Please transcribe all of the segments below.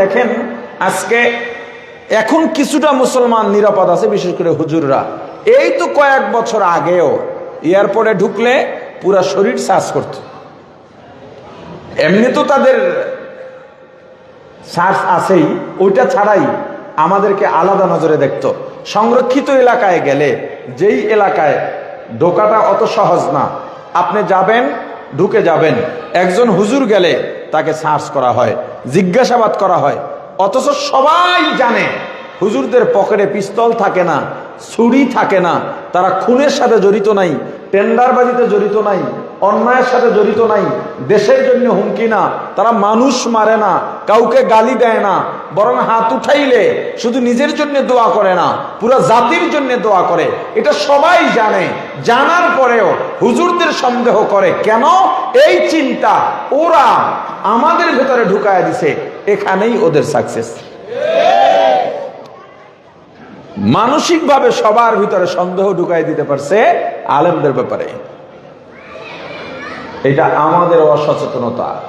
দেখেন, আজকে এখন কিছুটা মুসলমান নিরাপদ আছে, বিশেষ করে হুজুররা। এই তো কয়েক বছর আগেও এয়ারপোর্টে ঢুকলে পুরা শরীর সার্চ করত। এমনি তো তাদের সার্চ আছেই, ওইটা ছাড়াই আমাদেরকে আলাদা নজরে দেখতো। সংরক্ষিত এলাকায় গেলে যেই এলাকায় ঢোকাটা অত সহজ না। আপনি যাবেন, ঢুকে যাবেন। একজন হুজুর গেলে তাকে সার্চ করা হয়, জিজ্ঞাসাবাদ করা হয়। অথচ সবাই জানে, হুজুরদের পকেটে পিস্তল থাকে না ছুরি থাকে না, তারা খুনের সাথে জড়িত নাই, টেন্ডারবাজিতে জড়িত নাই, অন্যায়ের সাথে জড়িত নাই, দেশের জন্য হুমকি না, তারা মানুষ মারে না, কাউকে গালি দেয় না, বরং হাত উঠাইলে শুধু নিজের জন্য দোয়া করে না, পুরো জাতির জন্য দোয়া করে। এটা সবাই জানে, জানার পরেও হুজুরদের সন্দেহ করে, কেন এই চিন্তা? ওরা আমাদের ভেতরে ঢুকায় দিছে, এখানেই ওদের সাকসেস মানসিকভাবে সবার ভিতরে সন্দেহ ঢুকাই দিতে পারছে আলেমদের ব্যাপারে। এটা আমাদের অসচেতনতা।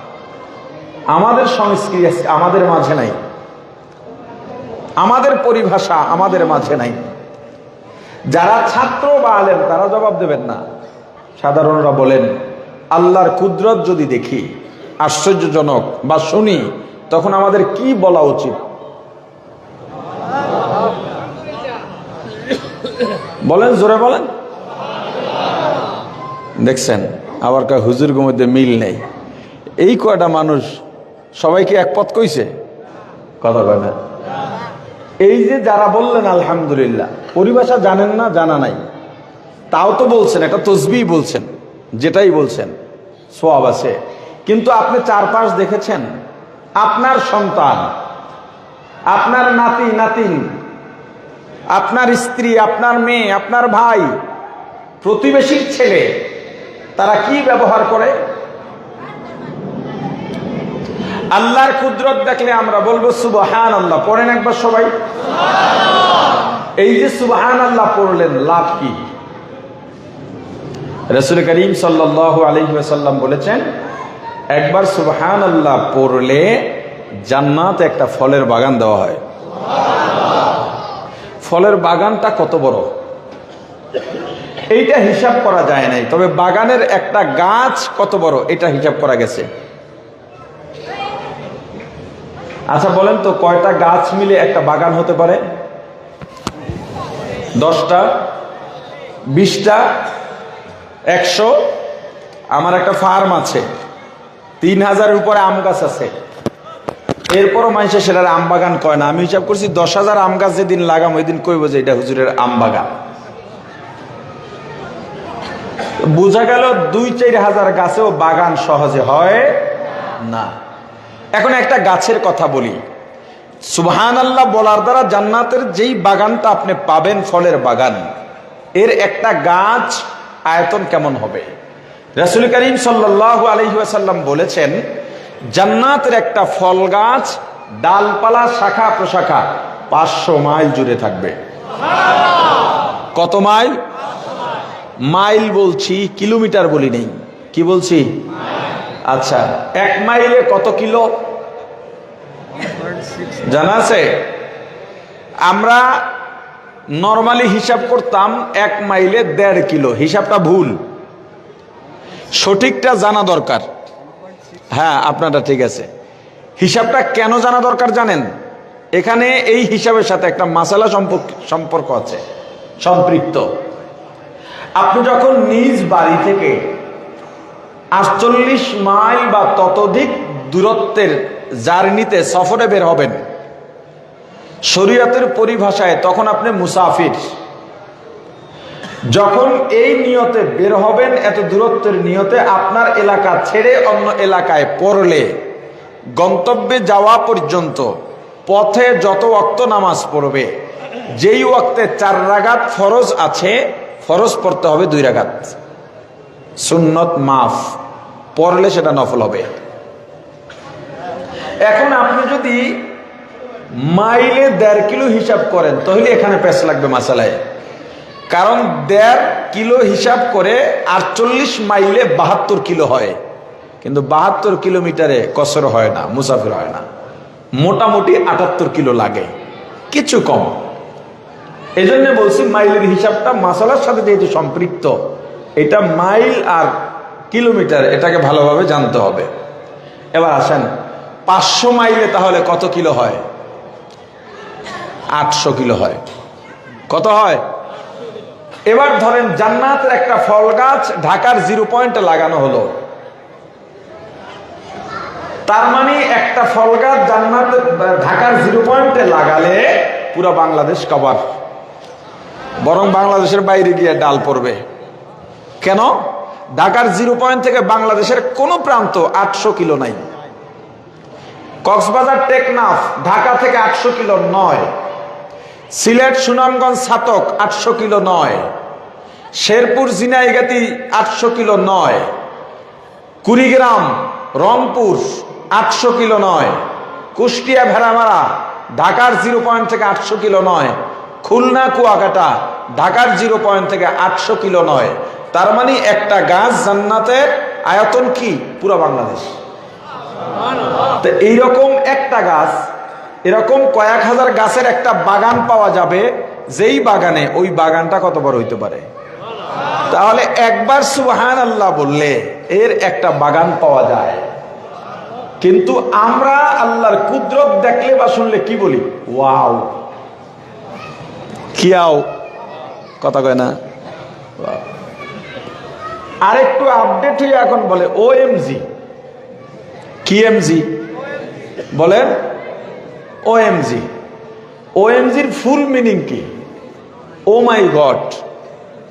আমাদের সংস্কৃতি আমাদের মাঝে নাই। আমাদের পরিভাষা আমাদের মাঝে নাই। যারা ছাত্র বা আলেম, তারা জবাব দেবেন না। সাধারণরা বলেন, আল্লাহর কুদরত যদি দেখি, আশ্চর্যজনক বা শুনি, তখন আমাদের কি বলা উচিত? বলেন, জোরে বলেন। দেখছেন, আবার কয় হুজুর মধ্যে মিল নেই। এই কয়টা মানুষ সবাইকে এক পথ কইছে? কথা কয় না। এই যে যারা বললেন, আলহামদুলিল্লাহ, পরিভাষা জানেন না, জানা নাই। তাও তো বলছেন, একটা তসবি বলছেন, যেটাই বলছেন, সোয়াব আছে। কিন্তু আপনি চারপাশ দেখেছেন, আপনার সন্তান, আপনার নাতি, নাতিন আপনার স্ত্রী, আপনার মেয়ে, আপনার ভাই, প্রতিবেশীর ছেলে, তারা কি ব্যবহার করে? আল্লাহর কুদরত দেখলে আমরা বলব সুবহান আল্লাহ পড়েন একবার সবাই। এই যে সুবহান আল্লাহ পড়লেন, লাভ কি? রসুল করিম আলহিসাল্লাম বলেছেন, একবার সুবহান আল্লাহ পড়লে জান্নাত একটা ফলের বাগান দেওয়া হয়। ফলের বাগানটা কত বড়? এইটা হিসাব করা যায় নাই, তবে বাগানের একটা গাছ কত বড়, এটা হিসাব করা গেছে। আচ্ছা বলেন তো, কয়টা গাছ মিলে একটা বাগান হতে পারে? দশটা, বিশটা, একশো। আমার একটা ফার্ম আছে, তিন হাজারের উপরে আম গাছ আছে। এরপরও মানুষের সেটার আম বাগান কয় না। আমি হিসাব করছি দশ হাজার আম গাছ যেদিন লাগাম ওই দিন কইব যে এটা হুজুরের আম বাগান। বোঝা গেল দুই চার হাজার গাছেও বাগান সহজে হয় না। এখন একটা গাছের কথা বলি। সুবহান আল্লাহ বলার দ্বারা জান্নাতের যেই বাগানটা আপনি পাবেন ফলের বাগান, এর একটা গাছ আয়তন কেমন হবে? রসুল করিম সাল্লাহ আলহিহাসাল্লাম বলেছেন জান্নাতের একটা ফল গাছ, ডালপালা, শাখা প্রশাখা, পাঁচশো মাইল জুড়ে থাকবে। কত মাইল? মাইল বলছি, কিলোমিটার বলি নেই। কি বলছি? আচ্ছা এক মাইলে কত কিলো? জানা আছে? আমরা নর্মালি হিসাব করতাম এক মাইলে দেড় কিলো। হিসাবটা ভুল। সঠিকটা জানা দরকার। হ্যাঁ আপনারটা ঠিক আছে। হিসাবটা কেন জানা দরকার জানেন? এখানে এই হিসাবের সাথে একটা মাসালা সম্পর্ক আছে, সম্পৃক্ত। আপনি যখন নিজ বাড়ি থেকে আটচল্লিশ মাইল বা ততোধিক দূরত্বের জার্নিতে সফরে বের হবেন, শরীয়তের পরিভাষায় তখন আপনি মুসাফির। যখন এই নিয়তে বের হবেন, এত দূরত্বের নিয়তে আপনার এলাকা ছেড়ে অন্য এলাকায় পড়লে, গন্তব্যে যাওয়া পর্যন্ত পথে যত অক্ত নামাজ পড়বে, যেই ওয়াক্তে চার রাগাত ফরজ আছে, ফরজ পড়তে হবে দুই রাগাত। সুন্নত মাফ, পড়লে সেটা নফল হবে। এখন আপনি যদি মাইলে দেড় কিলো হিসাব করেন, তাহলে এখানে পেশ লাগবে মাসালায়। কারণ দেড় কিলো হিসাব করে আটচল্লিশ মাইলে বাহাত্তর কিলো হয়। কিন্তু বাহাত্তর কিলোমিটারে কসর হয় না, মুসাফির হয় না। মোটামুটি আটাত্তর কিলো লাগে, কিছু কম। এই জন্য বলছি মাইলের হিসাবটা মাসালার সাথে যেহেতু সম্পৃক্ত, এটা মাইল আর কিলোমিটার, এটাকে ভালোভাবে জানতে হবে। এবার আসেন, পাঁচশো মাইলে তাহলে কত কিলো হয়? আটশো কিলো হয়। কত হয়? এবার ধরেন জান্নাতের একটা ফল গাছ, ঢাকার জিরো পয়েন্টে লাগানো হলো। তার মানে একটা ফল গাছ জান্নাত, ঢাকার জিরো পয়েন্টে লাগালে পুরো বাংলাদেশ কভার বরং বাংলাদেশের বাইরে গিয়ে ডাল পড়বে। কেন? ঢাকার জিরো পয়েন্ট থেকে বাংলাদেশের কোনো প্রান্ত আটশো কিলো নাই। কক্সবাজার টেকনাফ, ঢাকা থেকে আটশো কিলো নয়। সিলেট সুনামগঞ্জ ছাতক আটশো কিলো নয়। শেরপুর জিনাইগাতি আটশো কিলো নয়। কুড়িগ্রাম, রংপুর আটশো কিলো নয়। কুষ্টিয়া ভেড়ামারা ঢাকার জিরো পয়েন্ট থেকে আটশো কিলো নয়। খুলনা, কুয়াকাটা ঢাকার জিরো পয়েন্ট থেকে আটশো কিলো নয়। তার মানে একটা গাছ জান্নাতের আয়তন কি? পুরো বাংলাদেশ। এইরকম একটা গাছ এরকম কয়েক হাজার গাছের একটা বাগান পাওয়া যাবে, যেই বাগানে ওই বাগানটা কত বড় হইতে পারে? তাহলে একবার সুবহান আল্লাহ বললে এর একটা বাগান পাওয়া যায়। কিন্তু আমরা আল্লাহর কুদরত দেখলে বা শুনলে কি বলি? ওয়াও। কিয়াও। কথা কয় না. আরেকটু আপডেট হয়ে এখন বলে ও এমজি কি এমজি বলেন। ও এমজি ও এমজির ফুল মিনিং কি? ও মাই গড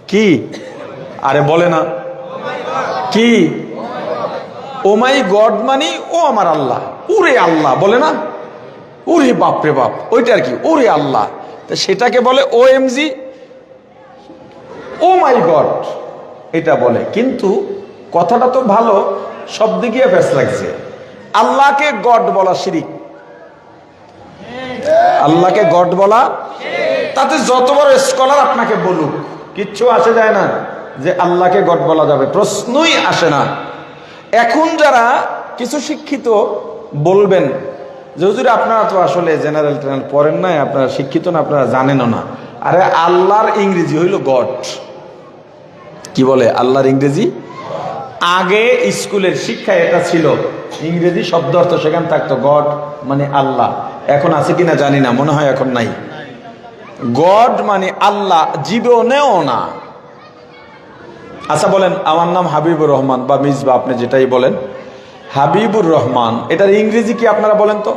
কি আরে বলে না। কি ও মাই গড মানি, ও আমার আল্লাহ। ওরে আল্লাহ, বলে না? ওরে বাপ রে বাপ, ওইটা আর কি? ওরে আল্লাহ। তা সেটাকে বলে ও এমজি ও মাই গড এটা বলে। কিন্তু কথাটা তো ভালো, সব দিকে ফেস লাগছে। আল্লাহকে গড বলা শিরিক। আল্লাহকে গড বলা, তাতে যত বড় স্কলার আপনাকে বলুক, কিচ্ছু আসে যায় না যে আল্লাহকে গড বলা যাবে, প্রশ্নই আসে না। এখন যারা কিছু শিক্ষিত বলবেন, যে হুজুর আপনারা তো আসলে জেনারেল টেনারেল পড়েন নাই, আপনারা শিক্ষিত না, আপনারা জানেনও না। আরে আল্লাহর ইংরেজি হইল গড। কি বলে? আল্লাহর ইংরেজি? আগে স্কুলের শিক্ষায় এটা ছিল, ইংরেজি শব্দ অর্থ সেখানে থাকতো, গড মানে আল্লাহ। এখন আছে কিনা জানি না, মনে হয় এখন নাই। গড মানে আল্লাহ জীবনেও না। আচ্ছা বলেন, আমার নাম হাবিবুর রহমান বা মিসবা, আপনি যেটাই বলেন। হাবিবুর রহমান, এটার ইংরেজি কি আপনারা বলেন তো?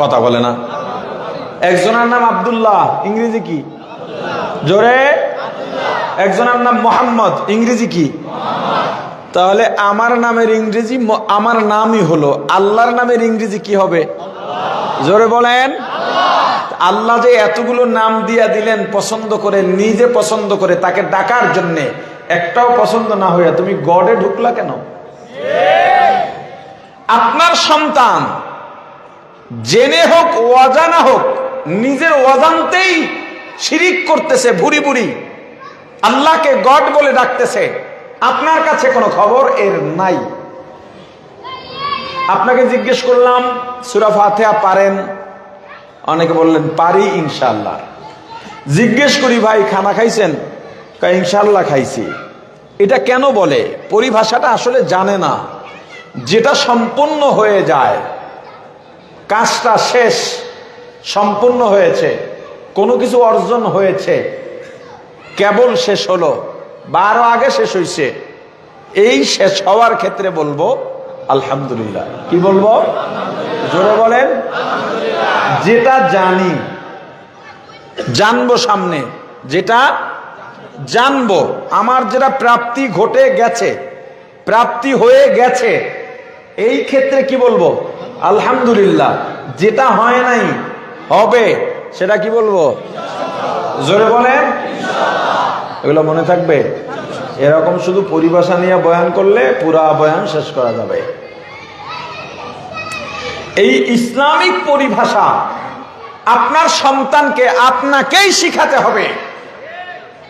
কথা বলে না। একজনের নাম আব্দুল্লাহ, ইংরেজি কি? জোরে? একজনের নাম মোহাম্মদ, ইংরেজি কি? তাহলে আমার নামের ইংরেজি, আমার নামই হলো, আল্লাহর নামের ইংরেজি কি হবে? জোরে বলেন। আল্লাহ যে এতগুলো নাম দিয়া দিলেন, পছন্দ করে, নিজে পছন্দ করে, তাকে ডাকার জন্যে, একটাও পছন্দ না হইয়া তুমি গডে ঢুকলা কেন? আপনার সন্তান জেনে হোক, অজানা হোক, নিজের অজান্তেই শিরিক করতেছে, ভুরি ভুরি। আল্লাহকে গড বলে ডাকতেছে। আপনার কাছে কোনো খবর এর নাই। আপনাকে জিজ্ঞেস করলাম, সুরা ফাতেহা পারেন? অনেকে বললেন, পারি ইনশাল্লাহ জিজ্ঞেস করি, ভাই, খানা খাইছেন? ইনশাল্লাহ খাইছি। এটা কেন বলে? পরিভাষাটা আসলে জানে না। যেটা সম্পূর্ণ হয়ে যায়, কাজটা শেষ, সম্পূর্ণ হয়েছে, কোনো কিছু অর্জন হয়েছে, কেবল শেষ হলো বা আরও আগে শেষ হয়েছে এই শেষ হওয়ার ক্ষেত্রে বলব আলহামদুলিল্লাহ। কি বলব? জোরে বলেন। যেটা জানি, জানব সামনে। যেটা জানব, আমার যেটা প্রাপ্তি ঘটে গেছে, প্রাপ্তি হয়ে গেছে, এই ক্ষেত্রে কি বলব? আলহামদুলিল্লাহ। যেটা হয় নাই, হবে, সেটা কি বলব? জোরে বলেন। এগুলো মনে থাকবে? এরকম শুধু পরিভাষা নিয়ে বয়ান করলে পুরা বয়ান শেষ করা যাবে। এই ইসলামিক পরিভাষা আপনার সন্তানকে আপনাকেই শিখাতে হবে।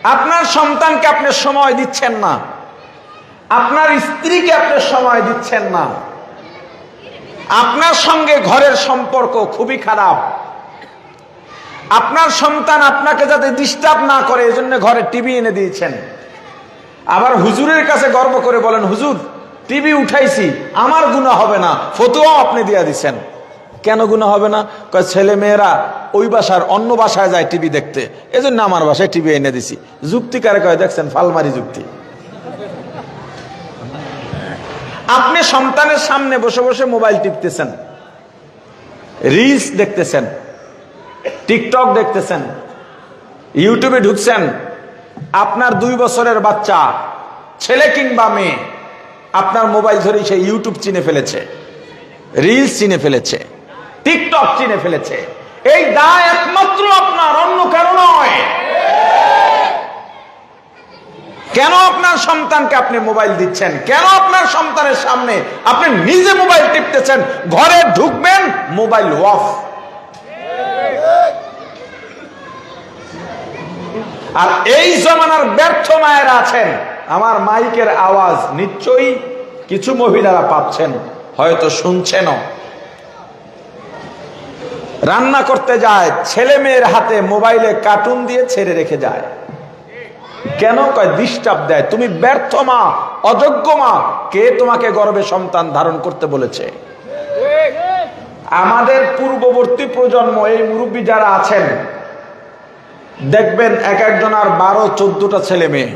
আপনার সন্তানকে আপনি সময় দিচ্ছেন না। আপনার স্ত্রীকে আপনি সময় দিচ্ছেন না। আপনার সঙ্গে ঘরের সম্পর্ক খুবই খারাপ। আপনার সন্তান আপনাকে যাতে ডিস্টার্ব না করে, এজন্য ঘরে টিভি এনে দিয়েছেন। আবার হুজুরের কাছে গর্ব করে বলেন, হুজুর, টিভি উঠাইছি, আমার গুণা হবে না, ফতুয়াও আপনি দিয়া দিচ্ছেন কেন গুণা হবে না? কয়, ছেলে মেয়েরা ওই বাসার অন্য বাসায় যায় টিভি দেখতে, এজন্য আমার বাসায় টিভি এনে দিছি। যুক্তিকারে কয়, দেখছেন, ফালমারি যুক্তি। আপনি সন্তানের সামনে বসে বসে মোবাইল টিপতেছেন, রিলস দেখতেছেন, টিকটক দেখতেছেন, ইউটিউবে ঢুকছেন আপনার দুই বছরের বাচ্চা, ছেলে কিংবা মেয়ে, আপনার মোবাইল ধরে সে ইউটিউব চিনে ফেলেছে, রিলস চিনে ফেলেছে, টিকটক চিনে ফেলেছে। এই দায় একমাত্র আপনার, অন্য কারও নয়। কেন আপনার সন্তানকে আপনি মোবাইল দিচ্ছেন? কেন আপনার সন্তানের সামনে আপনি নিজে মোবাইল টিপতেছেন? ঘরে ঢুকবেন, মোবাইল অফ। আর এই জমানার ব্যর্থ মায়েরা আছেন। আমার মাইকের আওয়াজ নিশ্চয়ই কিছু মহিলারা পাচ্ছেন, হয়তো শুনছেনও। রান্না করতে যায়, ছেলে মেয়ের হাতে মোবাইলে কার্টুন দিয়ে ছেড়ে রেখে যায়। কেন? কয় ডিস্টার্ব দেয়। তুমি ব্যর্থ মা, অযোগ্য মা, কে তোমাকে গর্বে সন্তান ধারণ করতে বলেছে? আমাদের পূর্ববর্তী প্রজন্ম, এই মুরব্বী যারা আছেন দেখবেন এক একজন আর বারো, চোদ্দটা ছেলে মেয়ে।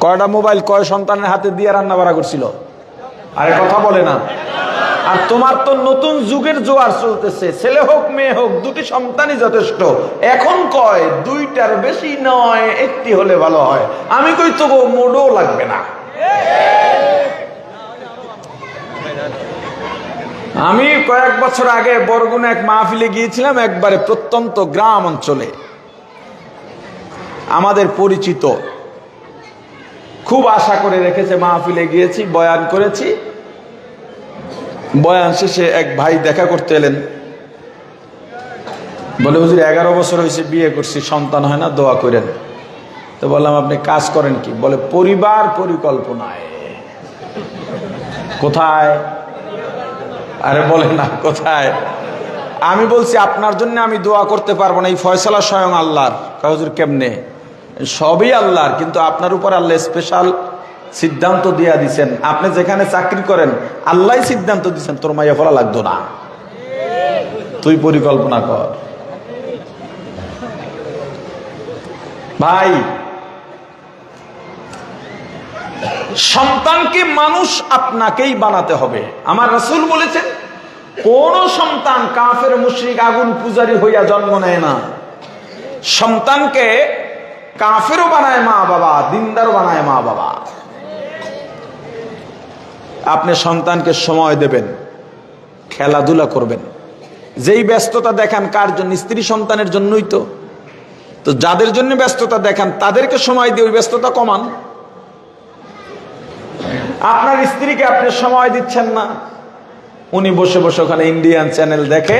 কয়টা মোবাইল, কয় সন্তানের হাতে দিয়ে রান্না বাড়া করছিল? আরে কথা বলে না। আর তোমার তো নতুন যুগের জোয়ার চলতেছে। ছেলে হোক, মেয়ে হোক, দুটি সন্তানই যথেষ্ট। এখন কয়, দুইটার বেশি নয়, একটি হলে ভালো হয়। আমি কই তবু মোডও লাগবে না। আমি কয়েক বছর আগে বরগুনা এক মাহফিলে গিয়েছিলাম একবারে প্রত্যন্ত গ্রাম অঞ্চলে। আমাদের পরিচিত। খুব আশা করে রেখেছে মাহফিলে গিয়েছি, বয়ান করেছি। বয়ান শেষে এক ভাই দেখা করতে এলেন। বলে, হুজুর, এগারো বছর হয়েছে বিয়ে করছি, সন্তান হয় না, দোয়া করেন। তো বললাম, আপনি কাজ করেন কি? বলে, পরিবার পরিকল্পনায়। কোথায়? আরে বলে না, কোথায়? আমি বলছি, আপনার জন্য আমি দোয়া করতে পারব না। এই ফয়সালা স্বয়ং আল্লাহর। কাগজের কেমনে? সবই আল্লাহর, কিন্তু আপনার উপর আল্লাহ স্পেশাল সিদ্ধান্ত দিয়া দিছেন। আপনি যেখানে চাকরি করেন আল্লাহ সিদ্ধান্ত দিচ্ছেন তোর মাইয়া ফলা লাগতো না। তুই পরিকল্পনা কর। ভাই সন্তানকে মানুষ আপনাকেই বানাতে হবে। আমার রসুল বলেছেন, কোন সন্তান কাফের, মুশ্রিক, আগুন পূজারি হইয়া জন্ম নেয় না। সন্তানকে কাফেরও বানায় মা বাবা, দিনদারও বানায় মা বাবা। আপনি সন্তানকে সময় দেবেন, খেলাধুলা করবেন। যেই ব্যস্ততা দেখান, কার জন্য? স্ত্রী সন্তানের জন্যই তো। তো যাদের জন্য ব্যস্ততা দেখান, তাদেরকে সময় দিয়ে ওই ব্যস্ততা কমান। আপনার স্ত্রীকে আপনি সময় দিচ্ছেন না। উনি বসে বসে ওখানে ইন্ডিয়ান চ্যানেল দেখে,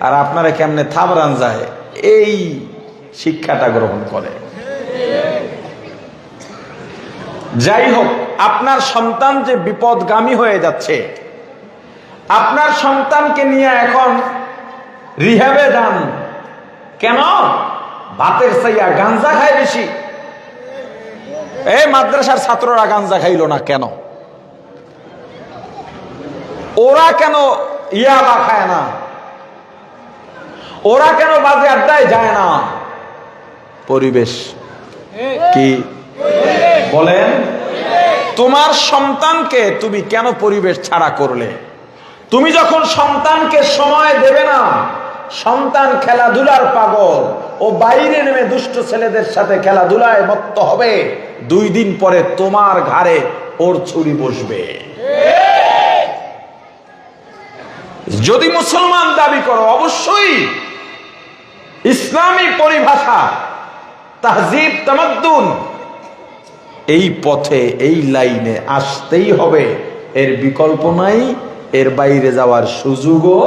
আর আপনারা কেমনে থাবরান যায়, এই শিক্ষাটা গ্রহণ করে। যাই হোক, আপনার সন্তান যে বিপদগামী হয়ে যাচ্ছে, আপনার সন্তানকে নিয়ে এখন রিহাবে যান কেন? ভাতের সাইয়া গাঞ্জা খায় বেশি। এই মাদ্রাসার ছাত্ররা গাঞ্জা খাইল না কেন? ওরা কেন ইয়াবা খায় না? ওরা কেন বাজে আড্ডায় যায় না? পরিবেশ। কি? বলেন, তোমার সন্তানকে তুমি কেন পরিবেশ ছাড়া করলে? তুমি যখন সন্তানকে সময় দেবে না, সন্তান খেলাধুলার পাগল, ও বাইরে নেমে দুষ্ট ছেলেদের সাথে খেলাধুলায় মত্ত হবে, দুই দিন পরে তোমার ঘাড়ে ওর ছুরি বসবে। যদি মুসলমান দাবি করো, অবশ্যই ইসলামী পরিভাষা, তাহজিব, তামাদ্দুন, এই পথে, এই লাইনে আসতেই হবে। এর বিকল্প নাই, এর বাইরে যাওয়ার সুযোগও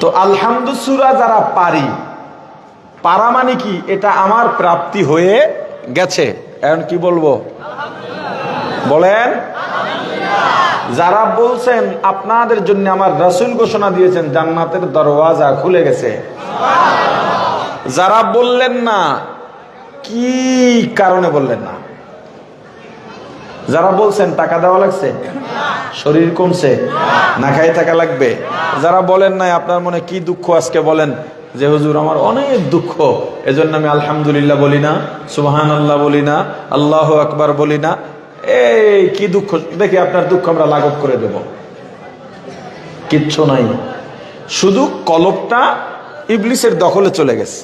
তো আলহামদুসুরা যারা পারি, পারা মানে কি? এটা আমার প্রাপ্তি হয়ে গেছে। এখন কি বলব? বলেন? যারা বলছেন আপনাদের জন্য আমার রাসূল ঘোষণা দিয়েছেন, জান্নাতের দরওয়াজা খুলে গেছে। যারা বললেন না, কি কারণে বললেন না? যারা বলছেন, টাকা দেওয়া লাগছে? শরীর কমছে? না খাই থাকা লাগবে? যারা বলেন নাই, আপনার মনে কি দুঃখ আজকে বলেন? যে হুজুর, আমার অনেক দুঃখ। এজন্য আমি আলহামদুলিল্লাহ বলি না সুবহান আল্লাহ বলি না, আল্লাহ আকবার বলি না এই, কি দুঃখ? দেখি আপনার দুঃখ আমরা লাঘব করে দেব। কিচ্ছু নাই। শুধু কলবটা ইবলিসের দখলে চলে গেছে।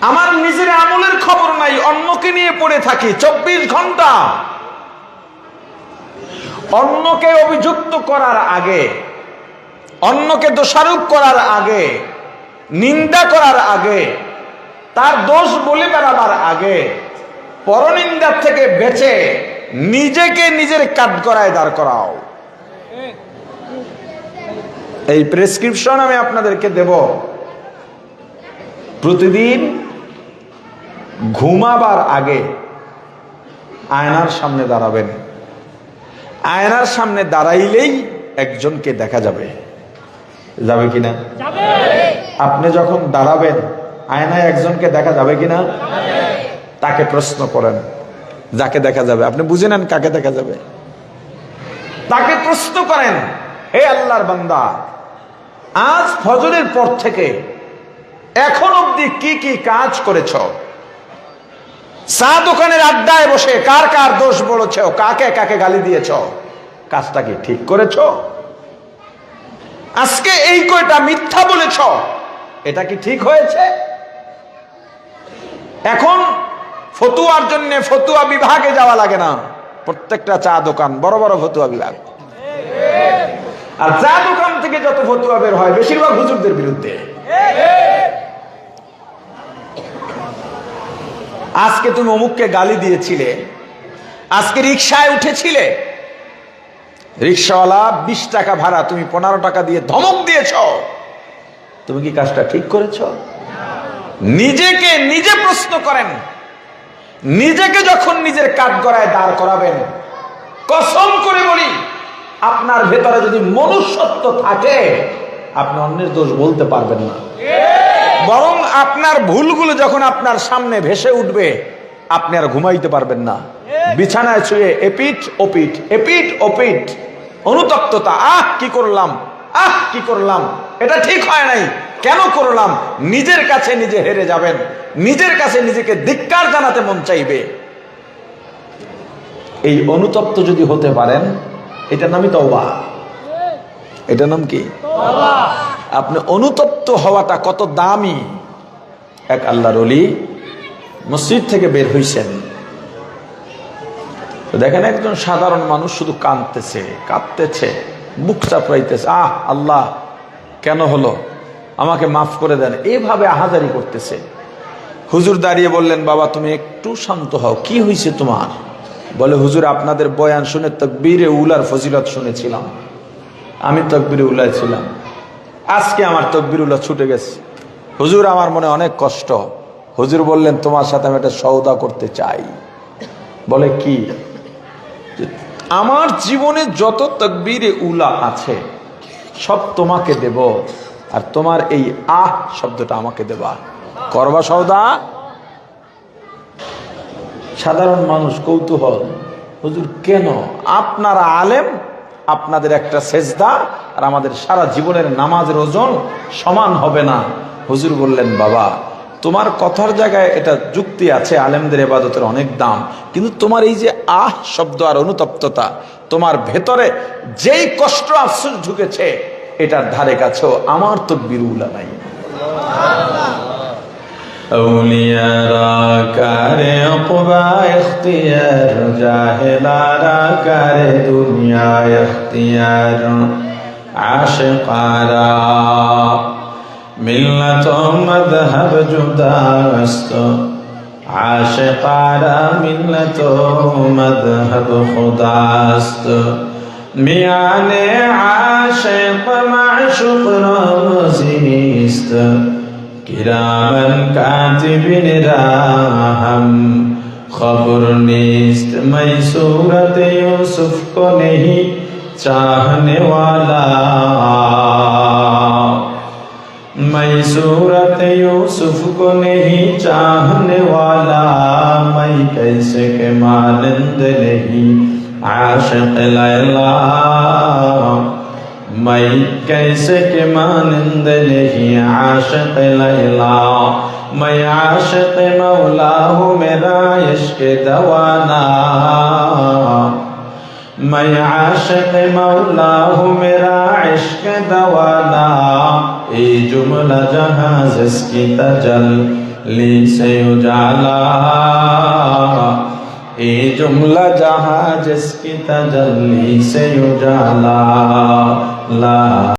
আমার নিজের আমলের খবর নাই, অন্যকে নিয়ে পড়ে থাকি চব্বিশ ঘণ্টা। অন্যকে অভিযুক্ত করার আগে, অন্যকে দোষারোপ করার আগে, নিন্দা করার আগে, তার দোষ বলে বেড়াবার আগে পরনিন্দার থেকে বেঁচে নিজেকে নিজের কাঠগড়ায় দাঁড় করাও। এই প্রেসক্রিপশন আমি আপনাদেরকে দেব। প্রতিদিন ঘুমাবার আগে আয়নার সামনে দাঁড়াবেন। আয়নার সামনে দাঁড়াইলেই একজনকে দেখা যাবে। যাবে কিনা? আপনি যখন দাঁড়াবেন আয়নায় একজনকে দেখা যাবে কিনা? তাকে প্রশ্ন করেন, যাকে দেখা যাবে? আপনি বুঝে নেন কাকে দেখা যাবে। তাকে প্রশ্ন করেন, হে আল্লাহর বান্দা, আজ ফজরের পর থেকে এখন অবধি কি কি কাজ করেছ? চা দোকানের আড্ডায় বসে কার কার দোষ বলেছ? কাকে কাকে গালি দিয়েছ? কাজটা কি ঠিক করেছ? আজকে এই কয়টা মিথ্যা বলেছ, এটা কি ঠিক হয়েছে? এখন ফতুয়ার জন্য ফতুয়া বিভাগে যাওয়া লাগে না। প্রত্যেকটা চা দোকান, বড় বড় ফতুয়া বিভাগ। আর চা দোকান থেকে যত ফতুয়া বের হয়, বেশিরভাগ হুজুরদের বিরুদ্ধে। আজকে তুমি অমুককে গালি দিয়েছিলে, আজকে রিক্সায় উঠেছিলে। রিক্সাওয়ালা বিশ টাকা ভাড়া, তুমি পনেরো টাকা দিয়ে ধমক দিয়েছ। তুমি কি কাজটা ঠিক করেছ? নিজেকে নিজে প্রশ্ন করেন। নিজেকে যখন নিজের কাঠগড়ায় দাঁড় করাবেন, কসম করে বলি, আপনার ভেতরে যদি মনুষ্যত্ব থাকে, আপনি অন্যের দোষ বলতে পারবেন না। বরং আপনার ভুলগুলো যখন আপনার সামনে ভেসে উঠবে, আপনি আর ঘুমাইতে পারবেন না। বিছানায় ছুঁয়ে এপিট ওপিট এপিট ওপিট অনুতপ্ততা, আহ, কি করলাম, আহ, কি করলাম। এটা ঠিক হয় নাই। কেন করলাম? নিজের কাছে নিজে হেরে যাবেন। নিজের কাছে নিজেকে ধিক্কার জানাতে মন চাইবে। এই অনুতপ্ত যদি হতে পারেন এটার নামই তওবা। এটার নাম কি? আপনি অনুতপ্ত হওয়াটা কত দামি। এক আল্লাহর অলি মসজিদ থেকে বের হইছেন। দেখেন একজন সাধারণ মানুষ শুধু কাঁদতেছে কাঁদতেছে বুক চাপড়াইতেছে আহ আল্লাহ কেন হলো? আমাকে মাফ করে দেন। এভাবে আহাজারি করতেছে। হুজুর দাঁড়িয়ে বললেন, বাবা, তুমি একটু শান্ত হও। কি হয়েছে তোমার? বলে, হুজুর, আপনাদের বয়ান শুনে তকবীরে উলার ফজিলত শুনেছিলাম। আমি তকবীরে উলায় ছিলাম। আজকে আমার তকবির উল্লাহ ছুটে গেছে। হুজুর, আমার মনে অনেক কষ্ট। হুজুর বললেন, তোমার সাথে আমি একটা সৌদা করতে চাই। বলে, কি? আমার জীবনে যত তকবীরে উলা আছে সব তোমাকে দেব আর তোমার এই আহ শব্দটা আমাকে দেবা। করবা সৌদা সাধারণ মানুষ কৌতূহল। হুজুর, কেন? আপনারা আলেম, আপনাদের একটা সেজদা আর আমাদের সারা জীবনের নামাজের ওজন সমান হবে না। হুজুর বললেন, বাবা তোমার কথার জায়গায় এটা যুক্তি আছে, আলেমদের এবাদতের অনেক দাম। কিন্তু তোমার এই যে আহ শব্দ আর অনুতপ্ততা, তোমার ভেতরে যেই কষ্ট আফসুস ঢুকেছে, এটার ধারে কাছেও আমার তো বিরুলা নাই। আউলিয়ারা কারে কারে মিল্লাত মذهব জুদাস্ত আশিকারা মিল্লাত মذهب খুদাস্ত মিয়ানে আশিক মাশুক রমজিস্ত কিরামান কাতিবিন রাহম খবর নিস্ত মাই সুরত ইউসুফ কো নেহি চাহনে ওয়ালা میں صورت یوسف کو نہیں چاہنے والا میں کیسے کے مانند نہیں، عاشق لیلہ میں کیسے کہ مانند نہیں، عاشق لیلہ میں عاشق مولا ہوں میرا عشق دوانا۔ میں عاشق مولا ہوں میرا عشق دوانا اے جملہ جہاں جس کی تجلی سے اجالا اے جملہ جہاں جس کی تجلی سے اجالا لا